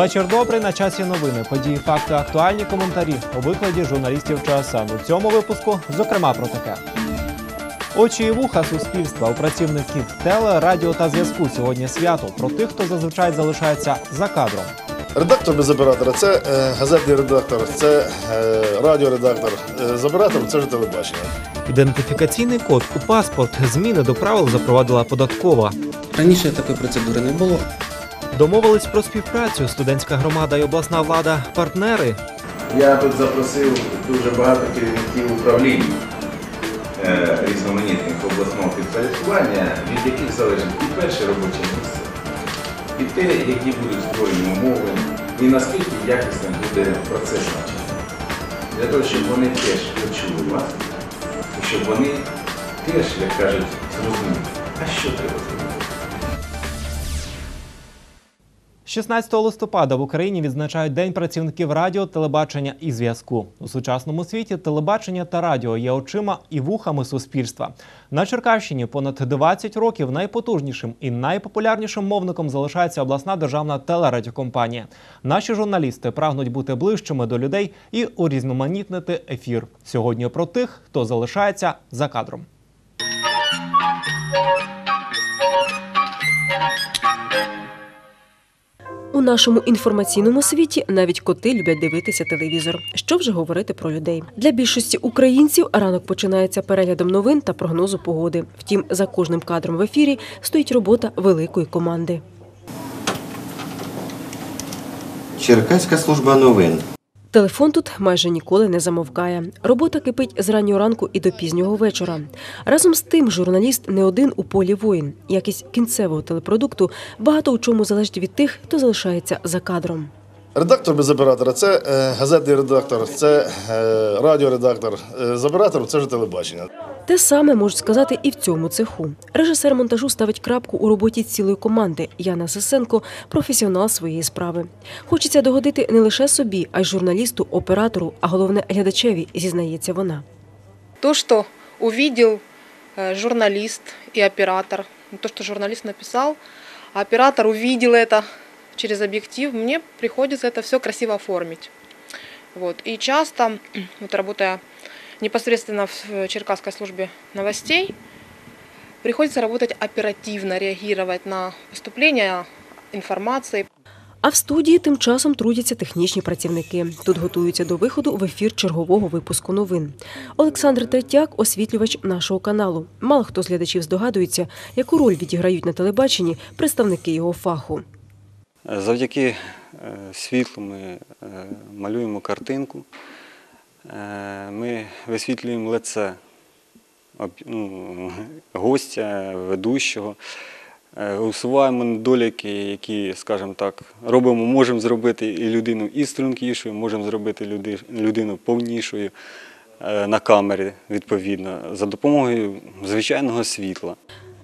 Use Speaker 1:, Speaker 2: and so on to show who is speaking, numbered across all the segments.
Speaker 1: Вечір добрий на часі новини. Події, факти, актуальні коментарі у викладі журналістів ЧСН. У цьому випуску, зокрема, про таке. Очі і вуха суспільства у працівників теле, радіо та зв'язку сьогодні свято про тих, хто зазвичай залишається за кадром.
Speaker 2: Редактор без оператора це е, газетний редактор, це е, радіоредактор. Е, з оператором це вже телебачення.
Speaker 1: Ідентифікаційний код у паспорт зміни до правил запровадила податкова.
Speaker 3: Раніше такої процедури не було.
Speaker 1: Домовились про співпрацю студентська громада і обласна влада, партнери.
Speaker 4: Я тут запросив дуже багато керівників управлінь е, різноманітних обласного підпорядкування, від яких залежить і перше робоче місце, і те, які будуть створені умови, і наскільки якісним буде процес навчання. Для того, щоб вони теж почули вас, і щоб вони теж, як кажуть, зрозуміли, а що треба
Speaker 1: 16 листопада в Україні відзначають День працівників радіо, телебачення і зв'язку. У сучасному світі телебачення та радіо є очима і вухами суспільства. На Черкащині понад 20 років найпотужнішим і найпопулярнішим мовником залишається обласна державна телерадіокомпанія. Наші журналісти прагнуть бути ближчими до людей і урізноманітнити ефір. Сьогодні про тих, хто залишається за кадром.
Speaker 5: У нашому інформаційному світі навіть коти люблять дивитися телевізор. Що вже говорити про людей для більшості українців ранок починається переглядом новин та прогнозу погоди. Втім, за кожним кадром в ефірі стоїть робота великої команди.
Speaker 6: Черкаська служба новин.
Speaker 5: Телефон тут майже ніколи не замовкає. Робота кипить з раннього ранку і до пізнього вечора. Разом з тим, журналіст не один у полі воїн. Якість кінцевого телепродукту багато у чому залежить від тих, хто залишається за кадром.
Speaker 2: Редактор без оператора це е, газетний редактор, це е, радіоредактор. Е, з оператором це вже телебачення.
Speaker 5: Те саме можуть сказати і в цьому цеху. Режисер монтажу ставить крапку у роботі цілої команди. Яна Сисенко професіонал своєї справи. Хочеться догодити не лише собі, а й журналісту, оператору, а головне глядачеві, зізнається вона.
Speaker 7: То, что увидел журналист и оператор, ну, то, что журналист написал, а оператор увидел это через объектив, мне приходится это все красиво оформить. Вот. И часто, вот работая непосредственно в э, Черкасской службе новостей, приходится работать оперативно, реагировать на поступление информации,
Speaker 5: А в студії тим часом трудяться технічні працівники. Тут готуються до виходу в ефір чергового випуску новин. Олександр Третяк, освітлювач нашого каналу. Мало хто з глядачів здогадується, яку роль відіграють на телебаченні представники його фаху.
Speaker 8: Завдяки е, світлу ми е, малюємо картинку, Е, ми висвітлюємо лице ну, гостя, ведущого, усуваємо недоліки, які, скажімо так, робимо, можемо зробити і людину і стрункішою, можемо зробити людину повнішою на камері, відповідно, за допомогою звичайного світла.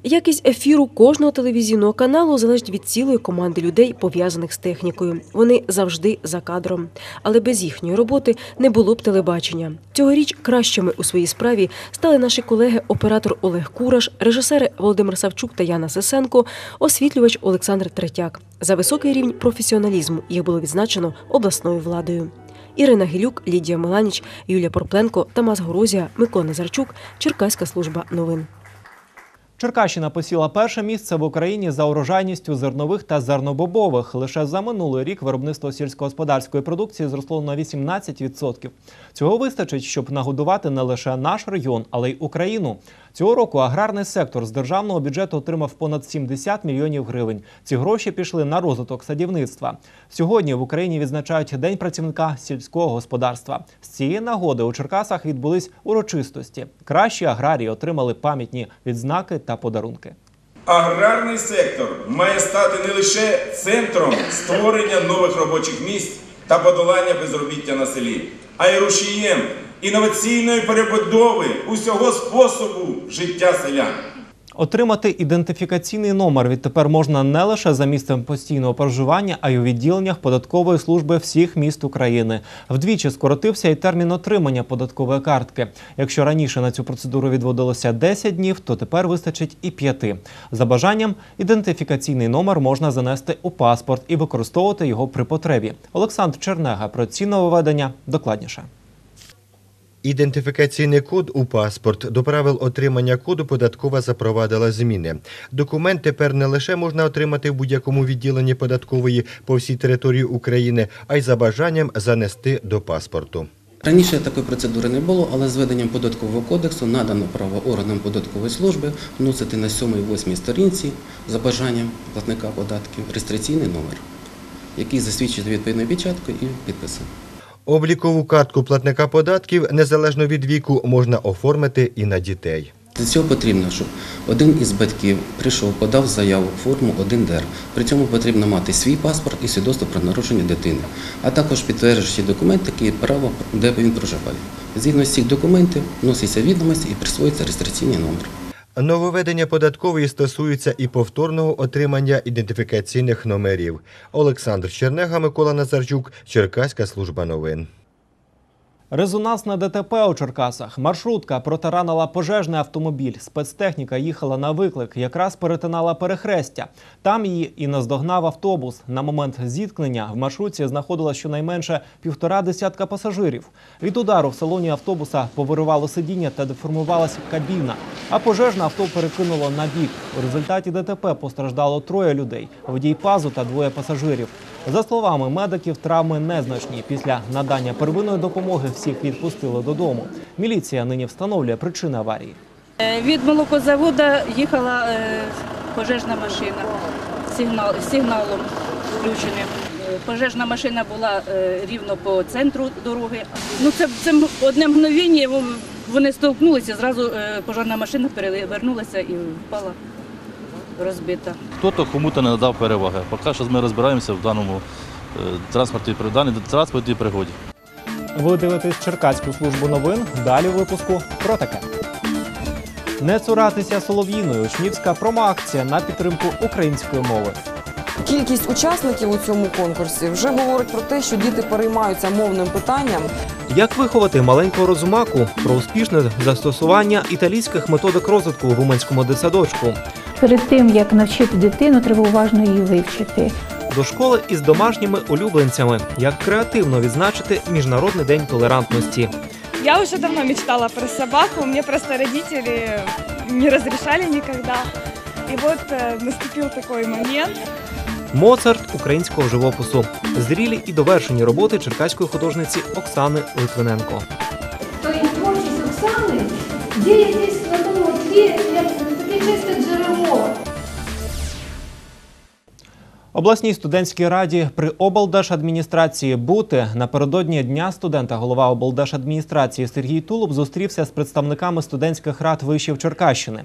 Speaker 5: Якість ефіру кожного телевізійного каналу залежить від цілої команди людей, пов'язаних з технікою. Вони завжди за кадром. Але без їхньої роботи не було б телебачення. Цьогоріч кращими у своїй справі стали наші колеги оператор Олег Кураш, режисери Володимир Савчук та Яна Сисенко, освітлювач Олександр Третяк. За високий рівень професіоналізму їх було відзначено обласною владою. Ірина Гілюк, Лідія Меланіч, Юлія Порпленко, Тамас Горозія, Микола Назарчук, Черкаська служба новин.
Speaker 1: Черкащина посіла перше місце в Україні за урожайністю зернових та зернобобових. Лише за минулий рік виробництво сільськогосподарської продукції зросло на 18%. Цього вистачить, щоб нагодувати не лише наш регіон, але й Україну. Цього року аграрний сектор з державного бюджету отримав понад 70 мільйонів гривень. Ці гроші пішли на розвиток садівництва. Сьогодні в Україні відзначають День працівника сільського господарства. З цієї нагоди у Черкасах відбулись урочистості. Кращі аграрії отримали пам'ятні відзнаки та подарунки.
Speaker 9: Аграрний сектор має стати не лише центром створення нових робочих місць та подолання безробіття на селі, а й рушієм інноваційної перебудови усього способу життя селян.
Speaker 1: Отримати ідентифікаційний номер відтепер можна не лише за місцем постійного проживання, а й у відділеннях податкової служби всіх міст України. Вдвічі скоротився і термін отримання податкової картки. Якщо раніше на цю процедуру відводилося 10 днів, то тепер вистачить і 5. За бажанням ідентифікаційний номер можна занести у паспорт і використовувати його при потребі. Олександр Чернега про ці нововведення докладніше.
Speaker 6: Ідентифікаційний код у паспорт до правил отримання коду податкова запровадила зміни. Документ тепер не лише можна отримати в будь-якому відділенні податкової по всій території України, а й за бажанням занести до паспорту.
Speaker 3: Раніше такої процедури не було, але з введенням податкового кодексу надано право органам податкової служби вносити на 7-8 сторінці за бажанням платника податків реєстраційний номер, який засвідчує відповідною печаткою і підписом.
Speaker 6: Облікову картку платника податків незалежно від віку можна оформити і на дітей.
Speaker 3: Для цього потрібно, щоб один із батьків прийшов, подав заяву форму 1ДР. При цьому потрібно мати свій паспорт і свідоцтво про народження дитини, а також підтверджуючий документ, який право, де він проживає. Згідно з цих документів вноситься відомості і присвоюється реєстраційний номер.
Speaker 6: Нововведення податкової стосуються і повторного отримання ідентифікаційних номерів. Олександр Чернега, Микола Назарчук, Черкаська служба новин.
Speaker 1: Резонансне ДТП у Черкасах. Маршрутка протаранила пожежний автомобіль. Спецтехніка їхала на виклик, якраз перетинала перехрестя. Там її і наздогнав автобус. На момент зіткнення в маршрутці знаходилось щонайменше півтора десятка пасажирів. Від удару в салоні автобуса повиривало сидіння та деформувалася кабіна. А пожежне авто перекинуло на бік. У результаті ДТП постраждало троє людей: водій пазу та двоє пасажирів. За словами медиків, травми незначні. Після надання первинної допомоги всіх відпустили додому. Міліція нині встановлює причини аварії.
Speaker 10: Е, Від молокозаводу їхала е, пожежна машина сигнал, сигналом включеним. Е, Пожежна машина була рівно по центру дороги. Ну це, це одне мгновення во- вони столкнулися, зразу пожежна машина перевернулася і впала розбита.
Speaker 11: Хто-то кому-то не надав переваги. Поки що ми розбираємося в даному е, транспорті, при даній транспортній пригоді.
Speaker 1: Ви дивитесь Черкаську службу новин. Далі у випуску про таке. Не цуратися солов'їною. Шнівська промоакція на підтримку української мови.
Speaker 12: Кількість учасників у цьому конкурсі вже говорить про те, що діти переймаються мовним питанням.
Speaker 1: Як виховати маленького розумаку про успішне застосування італійських методик розвитку в Уманському дитсадочку?
Speaker 13: Перед тим як навчити дитину, треба уважно її вивчити.
Speaker 1: До школи із домашніми улюбленцями. Як креативно відзначити Міжнародний день толерантності.
Speaker 14: Я уже давно мечтала про собаку, мне просто родители не разрешали никогда. И вот э, наступил такой момент.
Speaker 1: Моцарт українського живопису. Зрілі і довершені роботи черкаської художниці Оксани Литвиненко.
Speaker 15: То есть творчесть Оксаны, где я на том вот тле, таке чисте джерело.
Speaker 1: Обласній студентській раді при облдержадміністрації бути напередодні дня студента голова облдержадміністрації Сергій Тулуб зустрівся з представниками студентських рад вишів Черкащини.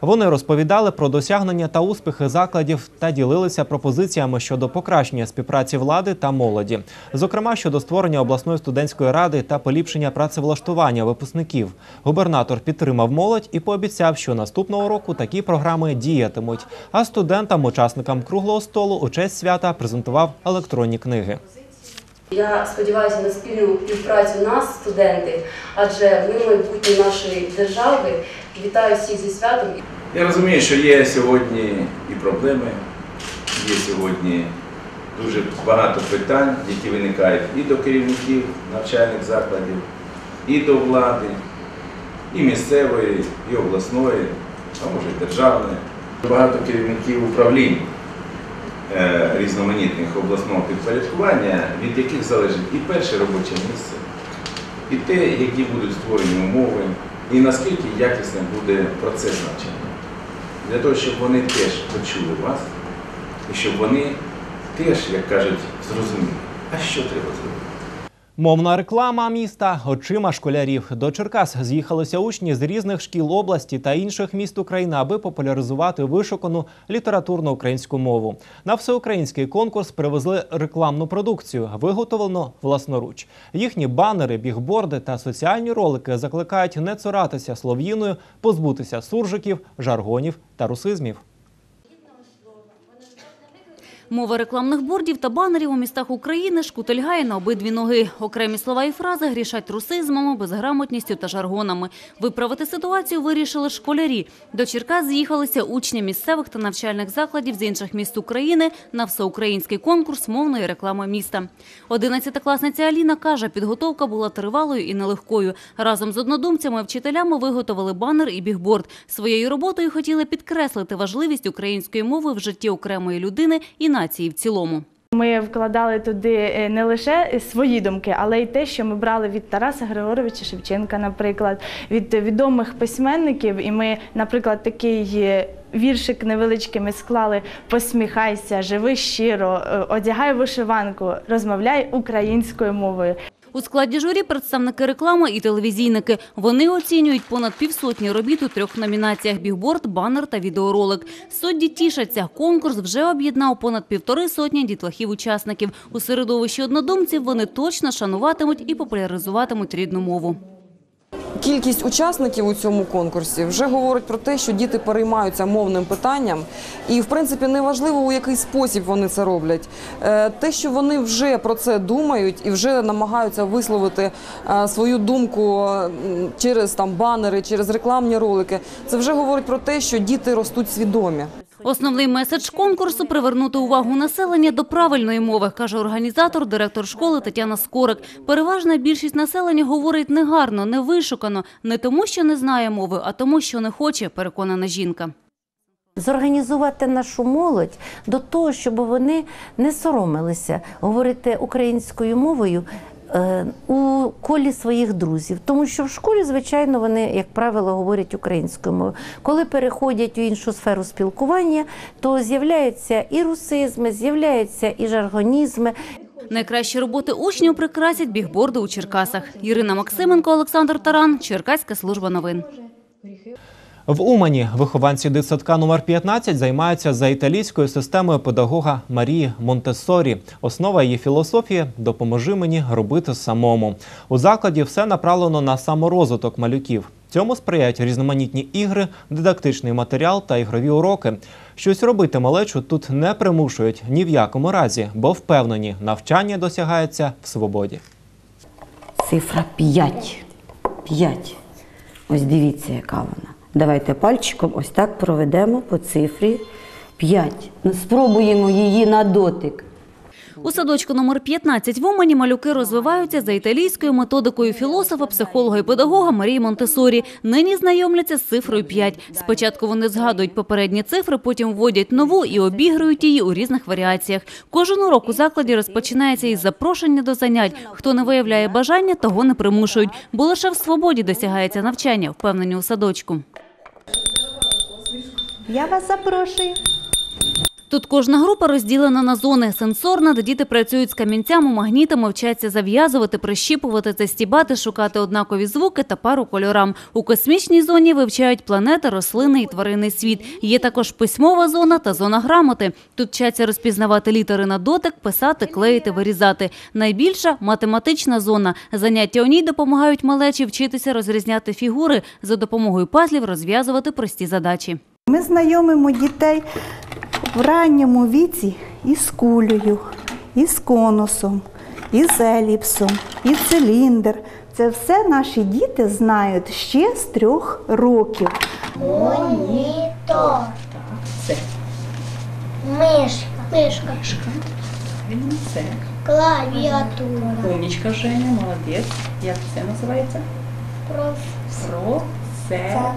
Speaker 1: Вони розповідали про досягнення та успіхи закладів та ділилися пропозиціями щодо покращення співпраці влади та молоді, зокрема щодо створення обласної студентської ради та поліпшення працевлаштування випускників. Губернатор підтримав молодь і пообіцяв, що наступного року такі програми діятимуть. А студентам, учасникам круглого столу у честь свята презентував електронні книги.
Speaker 16: Я сподіваюся на спільну співпрацю нас, студенти, адже ми майбутнє нашої держави. Вітаю всіх зі святом.
Speaker 4: Я розумію, що є сьогодні і проблеми, є сьогодні дуже багато питань, які виникають і до керівників навчальних закладів, і до влади, і місцевої, і обласної, а може і державної. Багато керівників управлінь різноманітних обласного підпорядкування, від яких залежить і перше робоче місце, і те, які будуть створені умови, і наскільки якісним буде процес навчання. Для того, щоб вони теж почули вас, і щоб вони теж, як кажуть, зрозуміли, а що треба зробити.
Speaker 1: Мовна реклама міста очима школярів. До Черкас з'їхалися учні з різних шкіл області та інших міст України, аби популяризувати вишукану літературну українську мову. На всеукраїнський конкурс привезли рекламну продукцію, виготовлену власноруч. Їхні банери, бігборди та соціальні ролики закликають не цуратися слов'їною, позбутися суржиків, жаргонів та русизмів.
Speaker 17: Мова рекламних бордів та банерів у містах України шкутильгає на обидві ноги. Окремі слова і фрази грішать русизмами, безграмотністю та жаргонами. Виправити ситуацію вирішили школярі. До Черкас з'їхалися учні місцевих та навчальних закладів з інших міст України на всеукраїнський конкурс мовної реклами міста. Одинадцятикласниця Аліна каже, підготовка була тривалою і нелегкою. Разом з однодумцями вчителями виготовили банер і бігборд. Своєю роботою хотіли підкреслити важливість української мови в житті окремої людини і нації в цілому.
Speaker 18: Ми вкладали туди е, не лише свої думки, але й те, що ми брали від Тараса Григоровича Шевченка, наприклад, від відомих письменників. І ми, наприклад, такий е, віршик невеличкий ми склали Посміхайся, живи щиро, е, одягай вишиванку, розмовляй українською мовою.
Speaker 17: У складі журі представники реклами і телевізійники. Вони оцінюють понад півсотні робіт у трьох номінаціях – бігборд, банер та відеоролик. Судді тішаться. Конкурс вже об'єднав понад півтори сотні дітлахів-учасників. У середовищі однодумців вони точно шануватимуть і популяризуватимуть рідну мову.
Speaker 12: Кількість учасників у цьому конкурсі вже говорить про те, що діти переймаються мовним питанням, і в принципі неважливо у який спосіб вони це роблять. Е, Те, що вони вже про це думають і вже намагаються висловити е, свою думку через там банери, через рекламні ролики, це вже говорить про те, що діти ростуть свідомі.
Speaker 17: Основний меседж конкурсу – привернути увагу населення до правильної мови, каже організатор, директор школи Тетяна Скорик. Переважна більшість населення говорить негарно, невишукано, не тому, що не знає мови, а тому, що не хоче, переконана жінка.
Speaker 19: зорганізувати нашу молодь до того, щоб вони не соромилися говорити українською мовою у колі своїх друзів. Тому що в школі, звичайно, вони, як правило, говорять українською мовою. Коли переходять у іншу сферу спілкування, то з'являються і русизми, з'являються і жаргонізми.
Speaker 17: Найкращі роботи учнів прикрасять бігборди у Черкасах. Ірина Максименко, Олександр Таран, Черкаська служба новин.
Speaker 1: В Умані вихованці дитсадка номер 15 займаються за італійською системою педагога Марії Монтессорі. Основа її філософії допоможи мені робити самому. У закладі все направлено на саморозвиток малюків. Цьому сприяють різноманітні ігри, дидактичний матеріал та ігрові уроки. Щось робити малечу тут не примушують ні в якому разі, бо впевнені, навчання досягається в свободі.
Speaker 20: Цифра 5. 5. Ось дивіться, яка вона. Давайте пальчиком ось так проведемо по цифрі 5. Ну, спробуємо її на дотик.
Speaker 17: У садочку номер 15 в Умані малюки розвиваються за італійською методикою філософа, психолога і педагога Марії Монтесорі. Нині знайомляться з цифрою 5. Спочатку вони згадують попередні цифри, потім вводять нову і обігрують її у різних варіаціях. Кожен урок у закладі розпочинається із запрошення до занять. Хто не виявляє бажання, того не примушують, бо лише в свободі досягається навчання, впевнені у садочку.
Speaker 21: Я вас запрошую.
Speaker 17: Тут кожна група розділена на зони. Сенсорна, де діти працюють з камінцями, магнітами, вчаться зав'язувати, прищіпувати, застібати, шукати однакові звуки та пару кольорам. У космічній зоні вивчають планети, рослини і тваринний світ. Є також письмова зона та зона грамоти. Тут вчаться розпізнавати літери на дотик, писати, клеїти, вирізати. Найбільша – математична зона. Заняття у ній допомагають малечі вчитися розрізняти фігури, за допомогою пазлів розв'язувати прості задачі.
Speaker 21: Ми знайомимо дітей в ранньому віці із кулею, із конусом, із еліпсом, і циліндр. Це все наші діти знають ще з трьох років.
Speaker 22: Монітор.
Speaker 21: Це
Speaker 22: Мишка. Мишка.
Speaker 21: це.
Speaker 22: Клавіатура.
Speaker 21: Умнічка Женя, молодець. Як це називається?
Speaker 22: Проф.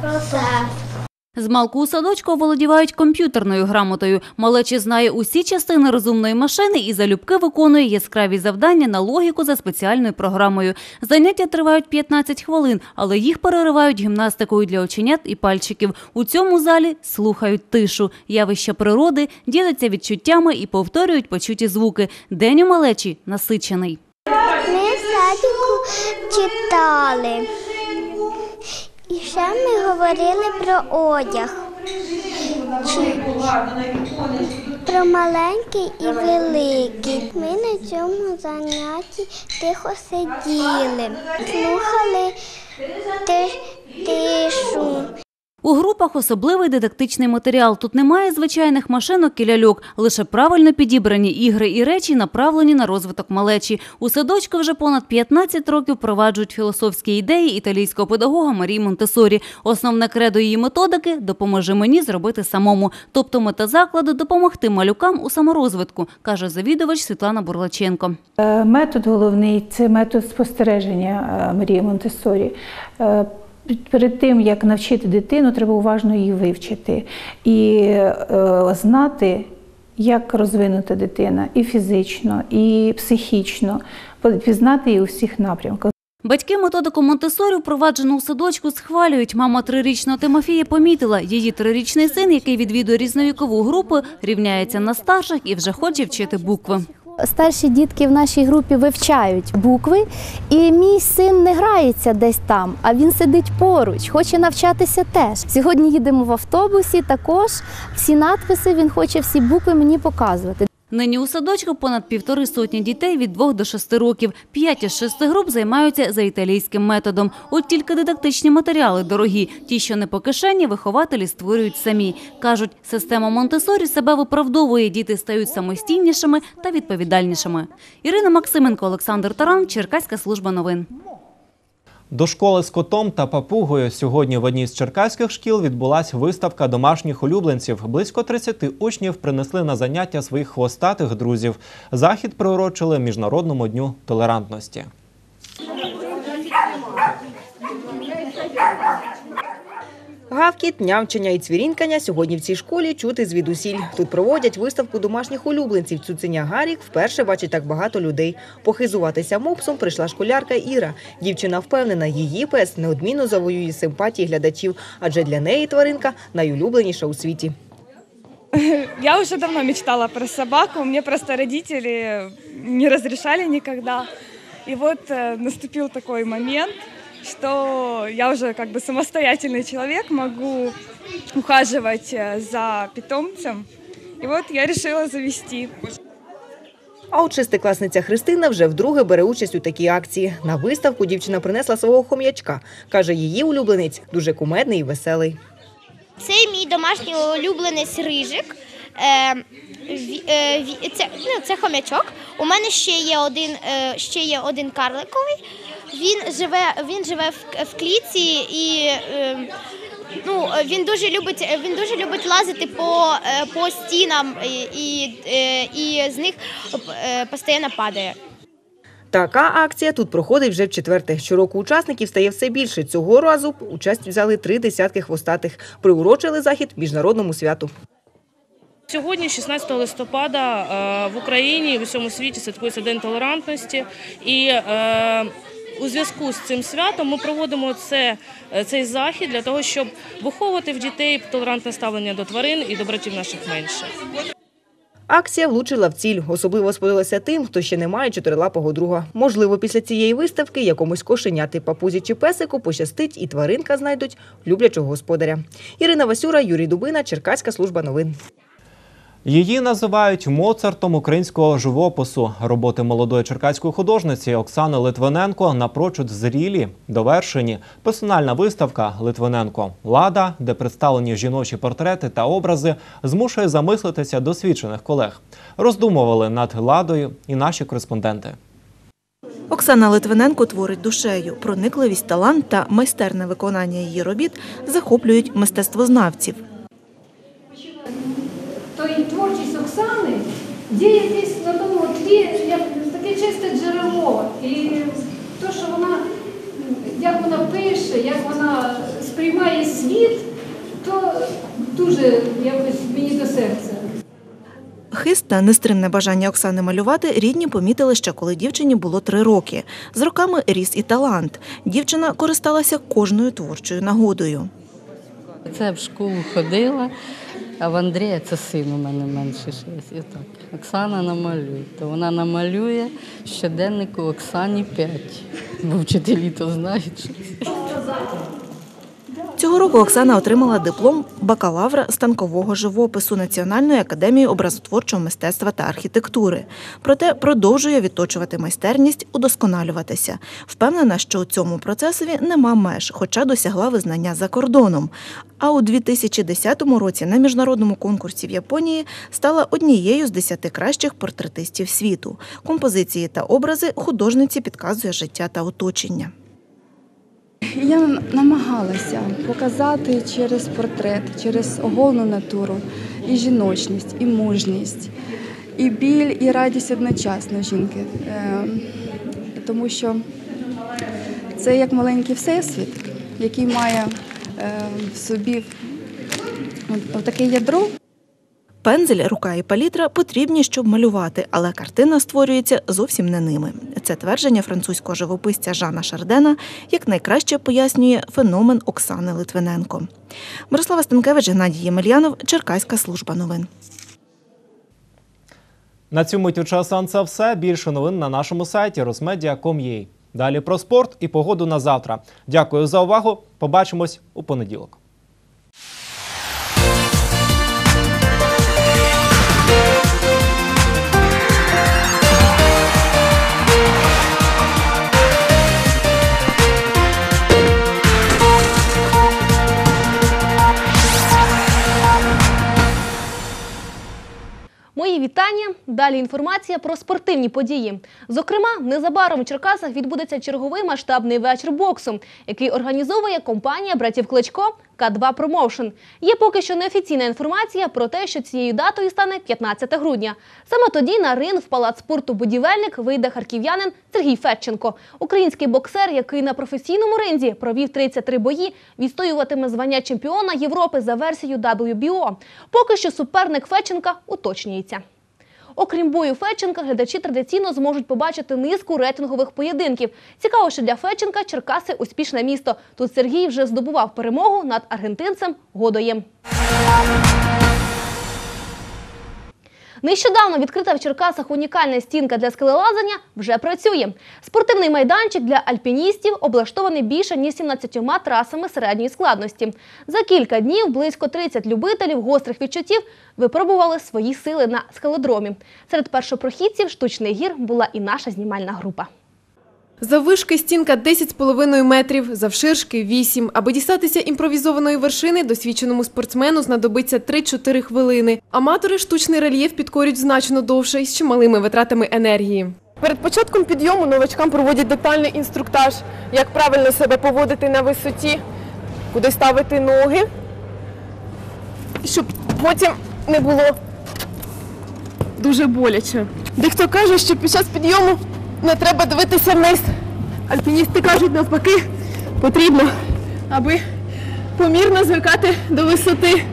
Speaker 21: Процес.
Speaker 17: Змалку у садочку оволодівають комп'ютерною грамотою. Малечі знає усі частини розумної машини і залюбки виконує яскраві завдання на логіку за спеціальною програмою. Заняття тривають 15 хвилин, але їх переривають гімнастикою для оченят і пальчиків. У цьому залі слухають тишу, явища природи, діляться відчуттями і повторюють почуті звуки. День у малечі насичений.
Speaker 22: Ми садіку читали. І ще ми говорили про одяг. Чи... Про маленький і великий. Ми на цьому занятті тихо сиділи, слухали ти- тишу.
Speaker 17: У групах особливий дидактичний матеріал. Тут немає звичайних машинок і ляльок, лише правильно підібрані ігри і речі, направлені на розвиток малечі. У садочку вже понад 15 років проваджують філософські ідеї італійського педагога Марії Монтесорі. Основне кредо її методики допоможи мені зробити самому. Тобто мета закладу допомогти малюкам у саморозвитку, каже завідувач Світлана Бурлаченко.
Speaker 13: Е, Метод головний це метод спостереження е, Марії Монтесорі. Перед тим, як навчити дитину, треба уважно її вивчити і е, знати, як розвинута дитина і фізично, і психічно, пізнати її у всіх напрямках.
Speaker 17: Батьки методику Монтесорі, впроваджену у садочку, схвалюють. Мама трирічного Тимофія помітила, її трирічний син, який відвідує різновікову групу, рівняється на старших і вже хоче вчити букви.
Speaker 23: Старші дітки в нашій групі вивчають букви, і мій син не грається десь там, а він сидить поруч, хоче навчатися теж. Сьогодні їдемо в автобусі. Також всі надписи він хоче всі букви мені показувати.
Speaker 17: Нині у садочку понад півтори сотні дітей від 2 до 6 років. П'ять із шести груп займаються за італійським методом. От тільки дидактичні матеріали дорогі. Ті, що не по кишені, вихователі створюють самі. Кажуть, система Монтесорі себе виправдовує. Діти стають самостійнішими та відповідальнішими. Ірина Максименко, Олександр Таран, Черкаська служба новин.
Speaker 1: До школи з котом та папугою сьогодні в одній з черкаських шкіл відбулася виставка домашніх улюбленців. Близько 30 учнів принесли на заняття своїх хвостатих друзів. Захід приурочили Міжнародному дню толерантності.
Speaker 24: Гавкіт, нявчання і цвірінкання сьогодні в цій школі чути звідусіль. Тут проводять виставку домашніх улюбленців. Цуценя Гарік вперше бачить так багато людей. Похизуватися мопсом прийшла школярка Іра. Дівчина впевнена, її пес неодмінно завоює симпатії глядачів, адже для неї тваринка найулюбленіша у світі.
Speaker 14: Я уже давно мечтала про собаку, мне просто родители не разрешали никогда. И вот э, наступил такой момент, что я уже как бы самостоятельный человек, могу ухаживать э, за питомцем. И вот я решила завести.
Speaker 24: А от шестикласниця Христина вже вдруге бере участь у такій акції. На виставку дівчина принесла свого хом'ячка. Каже, її улюбленець дуже кумедний і веселий.
Speaker 22: Це мій домашній улюбленець рижик. Е, ві- е, ві- це, ну, це хомячок. У мене ще є один, е, ще є один карликовий. Він живе, він живе в, в клітці і е, ну, він дуже любить, він дуже любить лазити по, е, по стінам і, і, е, і з них е, постійно падає.
Speaker 24: Така акція тут проходить вже в четверте. Щороку учасників стає все більше. Цього разу участь взяли три десятки хвостатих. Приурочили захід міжнародному святу.
Speaker 25: Сьогодні, 16 листопада, в Україні і в усьому світі святкується День толерантності. І е, у зв'язку з цим святом ми проводимо це, е, цей захід для того, щоб виховувати в дітей толерантне ставлення до тварин і до братів наших менших.
Speaker 24: Акція влучила в ціль. Особливо сподобалося тим, хто ще не має чотирилапого друга. Можливо, після цієї виставки якомусь кошеняти папузі чи песику пощастить і тваринка знайдуть люблячого господаря. Ірина Васюра, Юрій Дубина, Черкаська служба новин.
Speaker 1: Її називають Моцартом українського живопису. Роботи молодої черкаської художниці Оксани Литвиненко напрочуд зрілі, довершені. Персональна виставка Литвиненко Лада, де представлені жіночі портрети та образи, змушує замислитися досвідчених колег. Роздумували над ладою і наші кореспонденти.
Speaker 26: Оксана Литвиненко творить душею. Проникливість, талант та майстерне виконання її робіт захоплюють мистецтвознавців.
Speaker 15: То і творчість Оксани діє десь на тому тлі, як таке чисте джерело. І те, що вона, як вона пише, як вона сприймає світ, то дуже якось мені до серця.
Speaker 26: Хист та нестримне бажання Оксани малювати рідні помітили ще коли дівчині було три роки. З роками ріс і талант. Дівчина користалася кожною творчою нагодою.
Speaker 27: Це в школу ходила,
Speaker 28: А в Андрія це син у мене менше шість. І так. Оксана намалює. То вона намалює щоденнику Оксані 5. Бо вчителі то знають. що.
Speaker 26: Цього року Оксана отримала диплом бакалавра станкового живопису Національної академії образотворчого мистецтва та архітектури. Проте продовжує відточувати майстерність, удосконалюватися. Впевнена, що у цьому процесові нема меж, хоча досягла визнання за кордоном. А у 2010 році на міжнародному конкурсі в Японії стала однією з десяти кращих портретистів світу. Композиції та образи художниці підказує життя та оточення.
Speaker 29: Я намагалася показати через портрет, через оголену натуру і жіночність, і мужність, і біль, і радість одночасно жінки. Е, Тому що це як маленький всесвіт, який має е, в собі таке ядро.
Speaker 26: Пензель, рука і палітра потрібні, щоб малювати, але картина створюється зовсім не ними. Це твердження французького живописця Жана Шардена як найкраще пояснює феномен Оксани Литвиненко. Мирослава Станкевич, Геннадій Ємельянов, Черкаська служба новин.
Speaker 1: На цю мить у часу це все. Більше новин на нашому сайті rosmedia.com.ua. Далі про спорт і погоду на завтра. Дякую за увагу. Побачимось у понеділок.
Speaker 30: Вітання. Далі інформація про спортивні події. Зокрема, незабаром у Черкасах відбудеться черговий масштабний вечір боксу, який організовує компанія братів Кличко К2 Промоушен. Є поки що неофіційна інформація про те, що цією датою стане 15 грудня. Саме тоді на ринг в палац спорту будівельник вийде харків'янин Сергій Федченко. Український боксер, який на професійному ринзі провів 33 бої, відстоюватиме звання чемпіона Європи за версією WBO. Поки що суперник Федченка уточнюється. Окрім бою Федченка, глядачі традиційно зможуть побачити низку рейтингових поєдинків. Цікаво, що для Федченка Черкаси успішне місто. Тут Сергій вже здобував перемогу над аргентинцем Годоєм. Нещодавно відкрита в Черкасах унікальна стінка для скелелазання вже працює. Спортивний майданчик для альпіністів облаштований більше ніж 17 трасами середньої складності. За кілька днів близько 30 любителів гострих відчуттів випробували свої сили на скелодромі. Серед першопрохідців штучний гір була і наша знімальна група.
Speaker 31: Заввишки стінка 10,5 метрів, завширшки 8. Аби дістатися імпровізованої вершини, досвідченому спортсмену знадобиться 3-4 хвилини. Аматори штучний рельєф підкорюють значно довше і з чималими витратами енергії.
Speaker 27: Перед початком підйому новачкам проводять детальний інструктаж, як правильно себе поводити на висоті, куди ставити ноги, щоб потім не було дуже боляче. Дехто каже, що під час підйому не треба дивитися вниз. Альпіністи кажуть навпаки, потрібно, аби помірно звикати до висоти.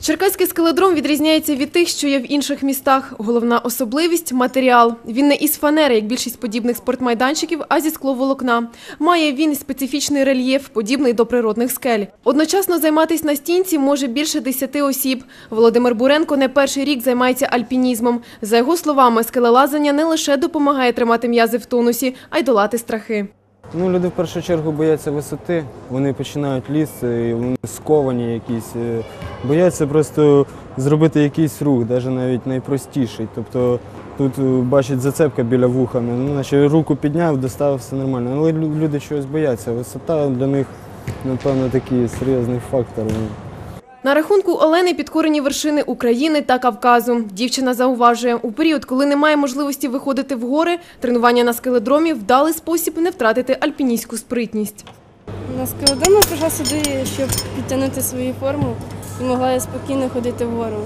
Speaker 31: Черкаський скеледром відрізняється від тих, що є в інших містах. Головна особливість матеріал. Він не із фанери, як більшість подібних спортмайданчиків, а зі скловолокна. Має він специфічний рельєф, подібний до природних скель. Одночасно займатися на стінці може більше 10 осіб. Володимир Буренко не перший рік займається альпінізмом. За його словами, скелелазання не лише допомагає тримати м'язи в тонусі, а й долати страхи.
Speaker 32: Ну, люди в першу чергу бояться висоти, вони починають лізти, і вони сковані якісь, е, бояться просто зробити якийсь рух, навіть навіть найпростіший. Тобто тут е, бачить зацепка біля вуха, ну, наче руку підняв, достав, все нормально. Але люди чогось бояться. Висота для них, напевно, такий серйозний фактор.
Speaker 31: На рахунку Олени підкорені вершини України та Кавказу. Дівчина зауважує, у період, коли немає можливості виходити в гори, тренування на скеледромі – вдалий спосіб не втратити альпіністську спритність.
Speaker 33: На скеледромі прийшла сюди, щоб підтягнути свою форму і могла спокійно ходити вгору.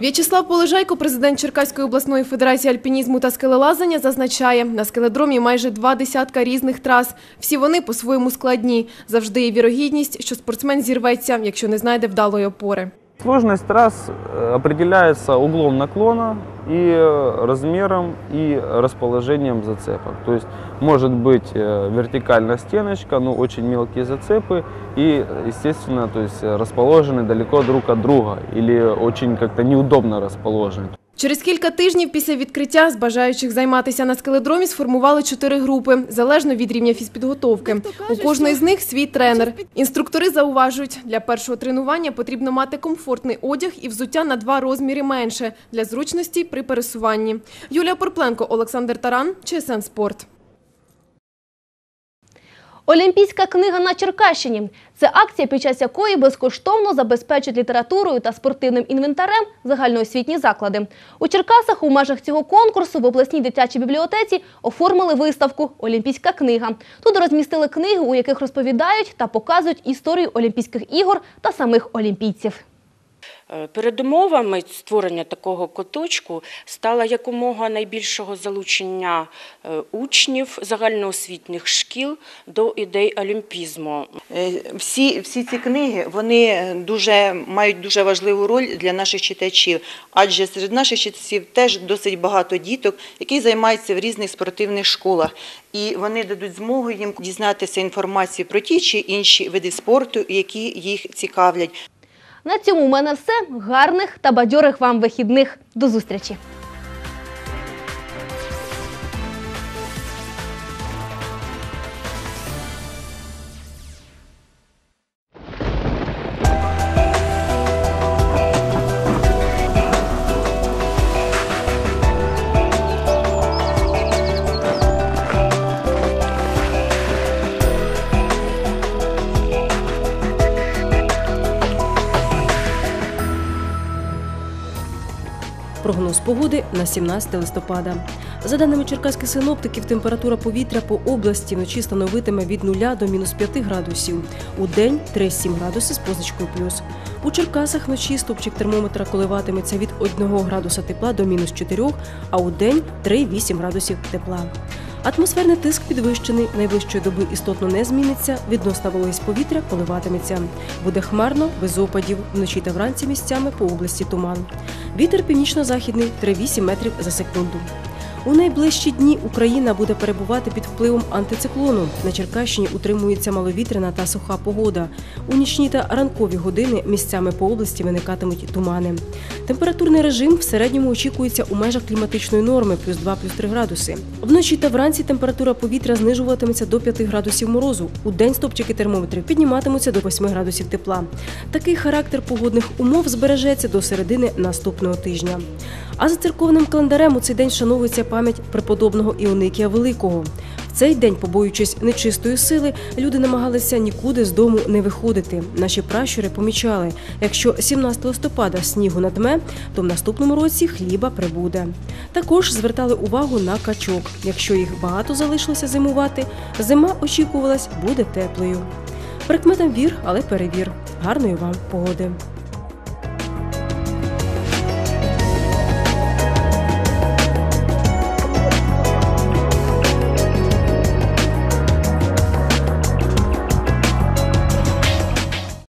Speaker 31: В'ячеслав Полежайко, президент Черкаської обласної федерації альпінізму та скелелазання, зазначає, на скеледромі майже два десятка різних трас. Всі вони по-своєму складні. Завжди є вірогідність, що спортсмен зірветься, якщо не знайде вдалої опори.
Speaker 34: Сложность трасс э, определяется углом наклона и э, размером и расположением зацепок. То есть может быть э, вертикальная стеночка, но очень мелкие зацепы и, естественно, то есть э, расположены далеко друг от друга или очень как-то неудобно расположены.
Speaker 31: Через кілька тижнів після відкриття з бажаючих займатися на скеледромі сформували чотири групи, залежно від рівня фізпідготовки. У кожної з них свій тренер. Інструктори зауважують, для першого тренування потрібно мати комфортний одяг і взуття на два розміри менше для зручності при пересуванні. Юлія Порпленко, Олександр Таран, ЧСН Спорт.
Speaker 30: Олімпійська книга на Черкащині це акція, під час якої безкоштовно забезпечить літературою та спортивним інвентарем загальноосвітні заклади. У Черкасах у межах цього конкурсу в обласній дитячій бібліотеці оформили виставку Олімпійська книга. Тут розмістили книги, у яких розповідають та показують історію Олімпійських ігор та самих олімпійців.
Speaker 35: Е, Передумовами створення такого куточку стало якомога найбільшого залучення е, учнів загальноосвітніх шкіл до ідей олімпізму.
Speaker 36: Е, Всі, всі ці книги вони дуже мають дуже важливу роль для наших читачів, адже серед наших читачів теж досить багато діток, які займаються в різних спортивних школах, і вони дадуть змогу їм дізнатися інформацію про ті чи інші види спорту, які їх цікавлять.
Speaker 30: На цьому в мене все. Гарних та бадьорих вам вихідних. До зустрічі!
Speaker 5: Прогноз погоди на 17 листопада. За даними черкаських синоптиків, температура повітря по області вночі становитиме від 0 до мінус 5 градусів. У день 3-7 градуси з позначкою плюс. У Черкасах вночі стопчик термометра коливатиметься від 1 градуса тепла до мінус 4, а у день 3-8 градусів тепла. Атмосферний тиск підвищений, найвищої доби істотно не зміниться, відносна вологість повітря коливатиметься. Буде хмарно, без опадів, вночі та вранці місцями по області туман. Вітер північно-західний 3-8 метрів за секунду. У найближчі дні Україна буде перебувати під впливом антициклону. На Черкащині утримується маловітряна та суха погода. У нічні та ранкові години місцями по області виникатимуть тумани. Температурний режим в середньому очікується у межах кліматичної норми плюс 2 плюс 3 градуси. Вночі та вранці температура повітря знижуватиметься до 5 градусів морозу. У день стопчики термометрів підніматимуться до 8 градусів тепла. Такий характер погодних умов збережеться до середини наступного тижня. А за церковним календарем у цей день шановується пам'ять преподобного Іоникія Великого. В цей день, побоюючись нечистої сили, люди намагалися нікуди з дому не виходити. Наші пращури помічали, якщо 17 листопада снігу надме, то в наступному році хліба прибуде. Також звертали увагу на качок. Якщо їх багато залишилося зимувати, зима очікувалась буде теплою. Прикметам вір, але перевір. Гарної вам погоди!